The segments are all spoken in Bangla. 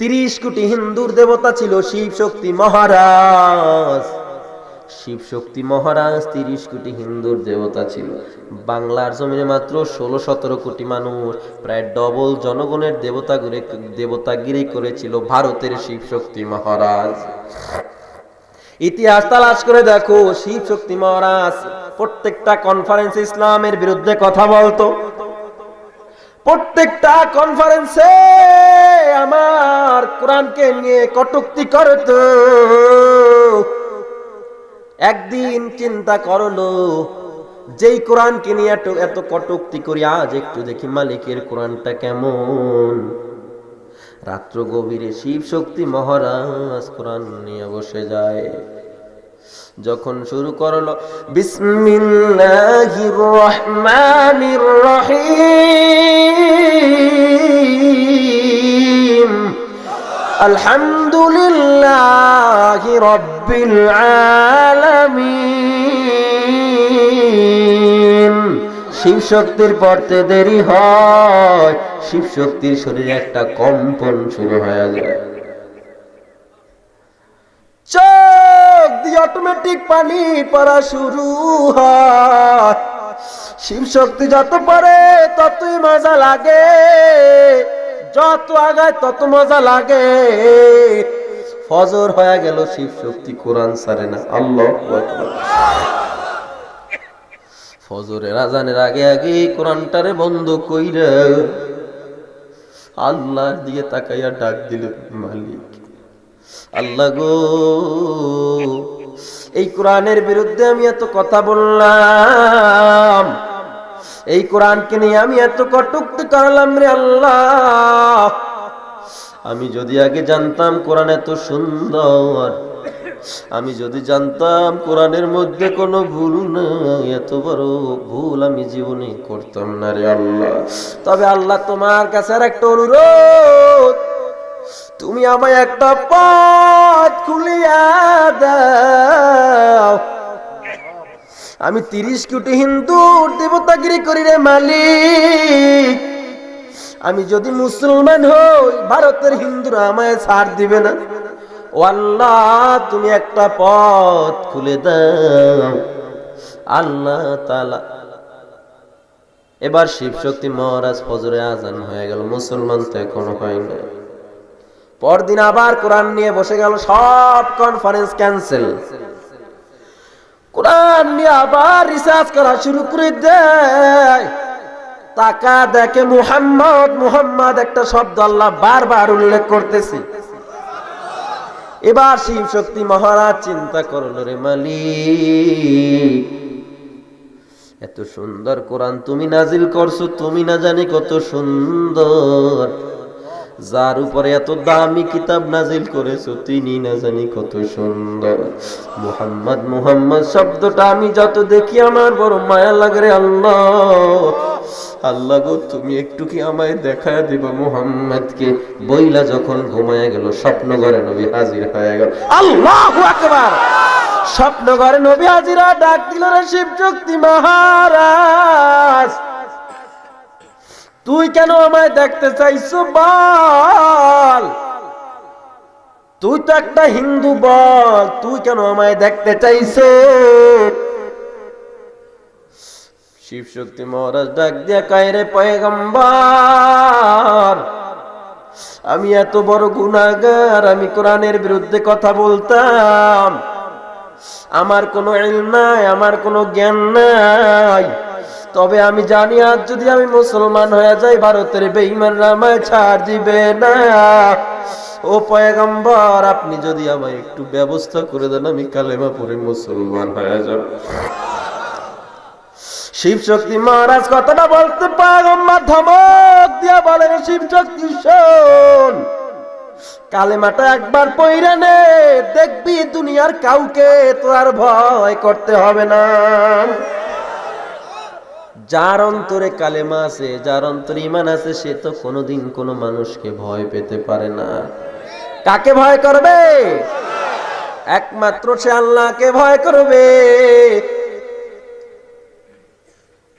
তিরিশ কোটি হিন্দুর দেবতা ছিল শিব শক্তি মহারাজ। শিব শক্তি মহারাজ তিরিশ কোটি হিন্দুর দেবতা ছিল। বাংলার জমিনে মাত্র ষোলো সতেরো কোটি মানুষ, প্রায় ডবল জনগণের দেবতা দেবতাগিরি করেছিল ভারতের শিব শক্তি মহারাজ। ইতিহাস তালাশ করে দেখো শিব শক্তি মহারাজ প্রত্যেকটা কনফারেন্স ইসলামের বিরুদ্ধে কথা বলতো। প্রত্যেকটা কনফারেন্সে আমার কোরআনকে নিয়ে কটুক্তি করত। একদিন চিন্তা করল, যেই কোরআনকে নিয়ে এত এত কটুক্তি করি, আজ একটু দেখি মালিকের কোরআনটা কেমন। রাত্র গভীরে শিব শক্তি মহারাজ কোরআন নিয়ে বসে যায়। যখন শুরু করল রাব্বিল শিব শক্তির পড়তে দেরি হয় শিব শক্তির শরীরে একটা কম্পন শুরু হয়ে যায় চোখ দিয়ে অটোমেটিক পানি পড়া শুরু হয়। শিব শক্তি যত পড়ে ততই মজা লাগে। যত আগায়, তত মজা লাগে। ফজর হয়ে গেল, শিব শক্তি কোরআন সারে না। আল্লাহ ফজরের আজানের আগে আগে কোরআনটারে বন্ধ কইরা আল্লাহর দিকে তাকাইয়া ডাক দিল মালিক। আল্লাহ গো এই কোরআনের বিরুদ্ধে আমি এত কথা বললাম। এই কোরআনকে নিয়ে আমি এত কটুক্তি করলাম রে আল্লাহ। আমি যদি আগে জানতাম কোরআন এত সুন্দর, আমি যদি জানতাম কোরআনের মধ্যে কোনো ভুল নাই, এত বড় ভুল আমি জীবনে করতাম না রে আল্লাহ। তবে আল্লাহ তোমার কাছে আর একটা অনুরোধ। তুমি আমায় একটা পথ খুলিয়া দাও। আমি তিরিশ কোটি হিন্দুর দেবতাগিরি করি রে মালিক। আমি যদি মুসলমান হই, ভারতের হিন্দুরা আমায় ছাড় দিবে না। ও আল্লাহ, তুমি একটা পথ খুলে দাও। আল্লাহ এবার শিব শক্তি মহারাজ ফজরে আজান হয়ে গেল। মুসলমান তো এখনও হয় না পরদিন আবার কোরআন নিয়ে বসে গেল, সব কনফারেন্স ক্যান্সেল কোরআন নিয়ে আবার রিসার্চ করা শুরু করে দেয়। টাকা দেখে মুহাম্মদ মুহাম্মদ একটা শব্দ আল্লাহ বারবার উল্লেখ করতেছি। এবার শিব শক্তি মহারাজ চিন্তা করল, রে মালিক, এত সুন্দর কোরআন তুমি নাজিল করছ, তুমি না জানি কত সুন্দর। যার উপরে এত দামি কিতাব নাজিল করেছ, তিনি না জানি কত সুন্দর। মুহাম্মদ মুহাম্মদ শব্দটা আমি যত দেখি আমার বড় মায়া লাগে আল্লাহ। আল্লাহ গো, তুমি একটু কি আমায় দেখায় দিবা মুহাম্মদকে? বইলা যখন ঘুমায় গেল স্বপ্ন ঘরে নবী হাজির হয়ে গেল। স্বপ্ন ঘরে নবী হাজিরা ডাক দিল রে শিব শক্তি মহারাজ। তুই কেন আমায় দেখতে চাইছো, বল? তুই তো একটা হিন্দু বল, তুই কেন আমায় দেখতে চাইছো? শিব শক্তি মহারাজ ডাক দিয়া কায়রে পয়গম্বর, আমি এত বড় গুনাগার আমি কোরআনের বিরুদ্ধে কথা বলতাম। আমার কোনো ইলম নাই, আমার কোনো জ্ঞান নাই। তবে আমি জানি আজ যদি আমি মুসলমান হয়ে যাই, ভারতের বেঈমান আমায় ছাড় দিবে না। ও পয়গম্বর, আপনি যদি আমায় একটু ব্যবস্থা করে দেন, আমি কালেমা পড়ে মুসলমান হয়ে যাব। শিব শক্তি মহারাজ কথাটা বলতে পয়গম্বর ধমক দিয়া বলেন শিব শক্তি শোন। কালেমাটা একবার পইরা নে, দেখবি দুনিয়ার কাউকে তো আর ভয় করতে হবে না। যার অন্তরে কালেমা আছে, যার অন্তরে ইমান আছে, সে তো কোনোদিন কোনো মানুষকে ভয় পেতে পারে না। কাকে ভয় করবে? একমাত্র সে আল্লাহকে ভয় করবে।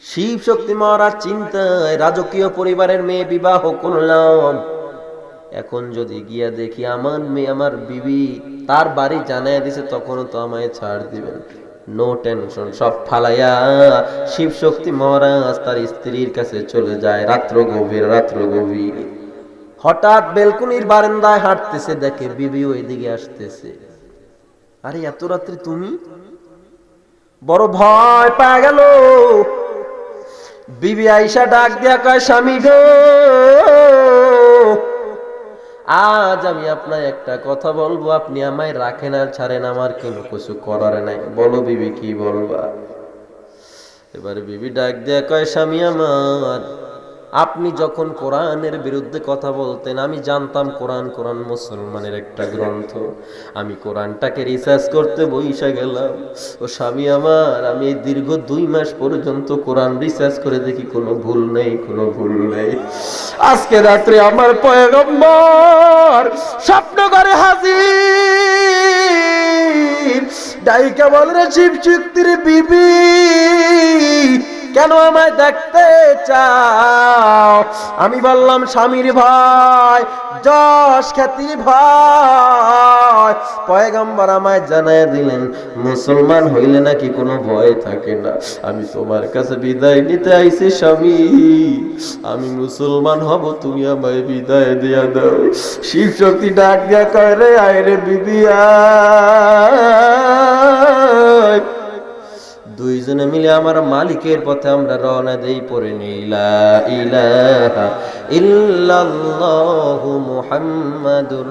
শিব শক্তি মহারাজ চিন্তায় রাজকীয় পরিবারের মেয়ে বিবাহ করলাম। এখন যদি গিয়া দেখি আমার মেয়ে, আমার বিবি তার বাড়ি জানাই দিছে, তখনও তো আমায় ছাড় দিবেন। নো টেনশন সব ফালাইয়া। শিব শক্তি মহারাজ তার স্ত্রীর কাছে চলে যায়। রাত্র গভীর রাত্র গভীর। হঠাৎ বেলকুনির বারান্দায় হাঁটতেছে, দেখে বিবি ওইদিকে আসতেছে। আরে, এত রাত্রে তুমি? বড় ভয় পায় গেল। বিবি আইসা ডাক দিয়া কয়, স্বামী গো। আজ আমি আপনার একটা কথা বলব, আপনি আমায় রাখেন আর ছাড়েন, আমার কোনো কিছু করার নাই। বলো বিবি, কি বলবা? এবার বিবি ডাক দেয়া কয়, স্বামী আমার। আপনি যখন কোরআনের বিরুদ্ধে কথা বলতেন, আমি জানতাম কোরআন কোরআন মুসলমানের একটা গ্রন্থ। আমি কোরআনটাকে রিসার্চ করতে বইসা গেলাম। ও স্বামী আমার, আমি দীর্ঘ দুই মাস পর্যন্ত কোরআন রিসার্চ করে দেখি কোনো ভুল নেই, কোনো ভুল নেই। আজকে রাত্রে আমার পয়গম্বর স্বপ্ন করে হাজির। ডাইকা বল শিব চুক্তির বিবি। কেন আমায় দেখতে চাও? আমি বললাম, স্বামীর ভাই যশ খ্যাতি ভাই পয়গম্বর আমায় জানায় দিলেন, মুসলমান হইলে নাকি কোনো ভয় থাকে না। আমি তোমার কাছে বিদায় নিতে আইছি, স্বামী। আমি মুসলমান হব, তুমি আমায় বিদায় দিয়া দাও। শিব শক্তি ডাক দিয়া কয় রে, আয় রে বিবি আয়। দুইজনে মিলে আমার মালিকের পথে আমরা রওনা দেই পরে নীলা ইলাহা ইল্লাল্লাহু মুহাম্মাদুর